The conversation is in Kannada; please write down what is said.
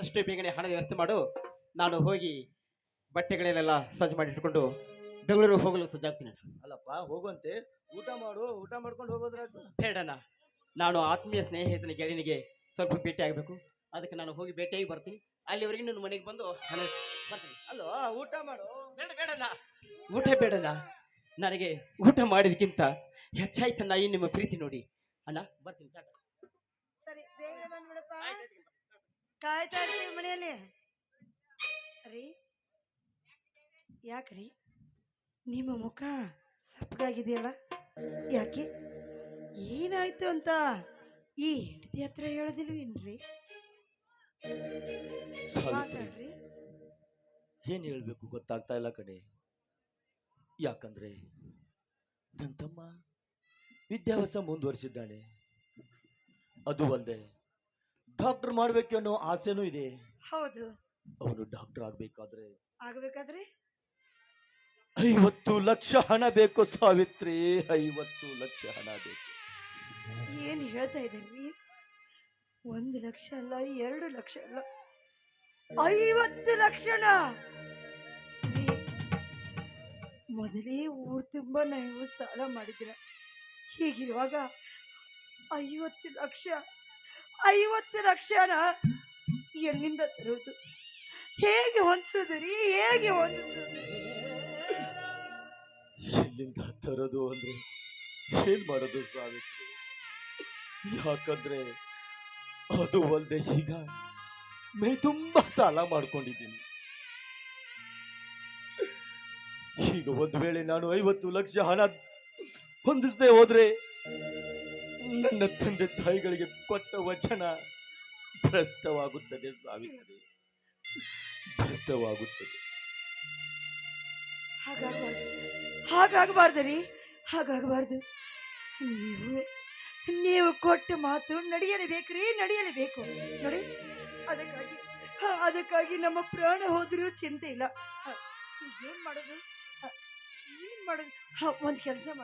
ಅಷ್ಟು ಬೇಗನೆ ಹಣದ ವ್ಯವಸ್ಥೆ ಮಾಡು. ನಾನು ಹೋಗಿ ಬಟ್ಟೆಗಳನ್ನೆಲ್ಲ ಸಜ್ಜು ಮಾಡಿ ಇಟ್ಕೊಂಡು ಬೆಂಗಳೂರಿಗೆ ಹೋಗಲು ಸಜ್ಜಾಗ್ತೀನಿ. ಅಲ್ಲಪ್ಪ ಹೋಗುವಂತೆ. ಊಟ ಮಾಡು ಊಟ ಮಾಡ್ಕೊಂಡು ಹೋಗೋದ್ರಾಯ್ತು. ಬೇಡಣ್ಣ ನಾನು ಆತ್ಮೀಯ ಸ್ನೇಹಿತನ ಗೆಳೆಯನಿಗೆ ಸ್ವಲ್ಪ ಭೇಟಿ ಆಗಬೇಕು. ಅದಕ್ಕೆ ನಾನು ಹೋಗಿ ಭೇಟಿಯಾಗಿ ಬರ್ತೀನಿ. ಅಲ್ಲಿವರೆಗೆ ನನ್ನ ಮನೆಗೆ ಬಂದು ಹಣ ಬರ್ತೀನಿ ಅಲ್ಲೋ ಊಟ ಮಾಡು. ಬೇಡ ಬೇಡಣ್ಣ ಊಟ ಬೇಡಣ್ಣ ನನಗೆ ಊಟ ಮಾಡಿದಕ್ಕಿಂತ ಹೆಚ್ಚಾಯ್ತಣ್ಣ ಈ ನಿಮ್ಮ ಪ್ರೀತಿ ನೋಡಿ. ಅಣ್ಣ ಬರ್ತೀನಿ ಸರಿ ಬೇಗ ಬಂದ್ಬಿಡಪ್ಪ. ಕಾಯ್ತಾ ಇರ್ತೀವಿ ಮನೆಯಲ್ಲಿ. ರೀ? ಯಾಕ್ರಿ? ನಿಮ್ಮ ಮುಖ ಸಪ್ಪಗಾಗಿದೆಯಲ್ಲ? ಯಾಕೆ? ಏನಾಯ್ತು ಅಂತ ಈ ಹೆಂಡತಿ ಹತ್ರ ಹೇಳೋದಿಲ್ವೇನ್ರಿ? ಏನು ಮಾತಾಡ್ರಿ. ಏನ್ ಹೇಳ್ಬೇಕು ಗೊತ್ತಾಗ್ತಾ ಇಲ್ಲ ಕಡೆ ಯಾಕಂದ್ರೆ ನನ್ನ ತಮ್ಮ ವಿದ್ಯಾಭ್ಯಾಸ ಮುಂದುವರಿಸಿದ್ದಾನೆ ಅದು ಅಲ್ಲದೆ ಡಾಕ್ಟರ್ ಮಾಡ್ಬೇಕು ಅನ್ನೋ ಆಸೆನೂ ಇದೆ. ಹೌದು. ಅವನು ಡಾಕ್ಟರ್ ಆಗ್ಬೇಕಾದ್ರೆ ಆಗ್ಬೇಕಾದ್ರೆ? ಐವತ್ತು ಲಕ್ಷ ಹಣ ಬೇಕು ಸಾವಿತ್ರಿ ಐವತ್ತು ಲಕ್ಷ ಹಣ ಬೇಕು. ಏನ್ ಹೇಳ್ತಾ ಇದ್ದೀರಿ? ಒಂದು ಲಕ್ಷ ಅಲ್ಲ ಎರಡು ಲಕ್ಷ ಅಲ್ಲ. ಐವತ್ತು ಲಕ್ಷಣ ಮೊದಲೇ ಊರ್ ತುಂಬಾ ನೀವು ಸಾಲ ಮಾಡಿದಿರ ಹೀಗಿರುವಾಗ ಐವತ್ತು ಲಕ್ಷ ಐವತ್ತು ಲಕ್ಷನ ಎಲ್ಲಿಂದ ತರೋದು? ಹೇಗೆ ಹೊಂದಿಸೋದು ರೀ ಹೇಗೆ ಹೊಂದಿಸೋದು ಎಲ್ಲಿಂದ ತರೋದು ಅಂದ್ರೆ ಏನ್ ಮಾಡೋದು ಸಾವಿತ್ರಿ ಯಾಕಂದ್ರೆ ಅದು ಅಲ್ಲದೆ ಈಗ ಮೇ ತುಂಬಾ ಸಾಲ ಮಾಡ್ಕೊಂಡಿದ್ದೀನಿ. ಈಗ ಒಂದು ವೇಳೆ ನಾನು ಐವತ್ತು ಲಕ್ಷ ಹಣ ಹೊಂದಿಸದೆ ಹೋದ್ರೆ ನನ್ನ ತಂದೆ ತಾಯಿಗಳಿಗೆ ಕೊಟ್ಟ ವಚನ ಭ್ರಷ್ಟವಾಗುತ್ತದೆ ಸಾವಿತ್ರಿ. ಭ್ರಷ್ಟವಾಗುತ್ತದೆ. ಹಾಗಾಗಬಾರ್ದು. ಹಾಗಾಗಬಾರ್ದು ರೀ ಹಾಗಾಗಬಾರ್ದು. ನೀವು ನೀವು ಕೊಟ್ಟ ಮಾತು ನಡೆಯಲೇಬೇಕು ರೀ ನಡೆಯಲೇಬೇಕು. ನೋಡಿ, ಅದಕ್ಕಾಗಿ ಅದಕ್ಕಾಗಿ ನಮ್ಮ ಪ್ರಾಣ ಹೋದರೂ ಚಿಂತೆ ಇಲ್ಲ. ಏನ್ ಮಾಡೋದು? ಏನ್ ಮಾಡೋದು? ಒಂದ್ ಕೆಲಸ ಮಾಡಿ.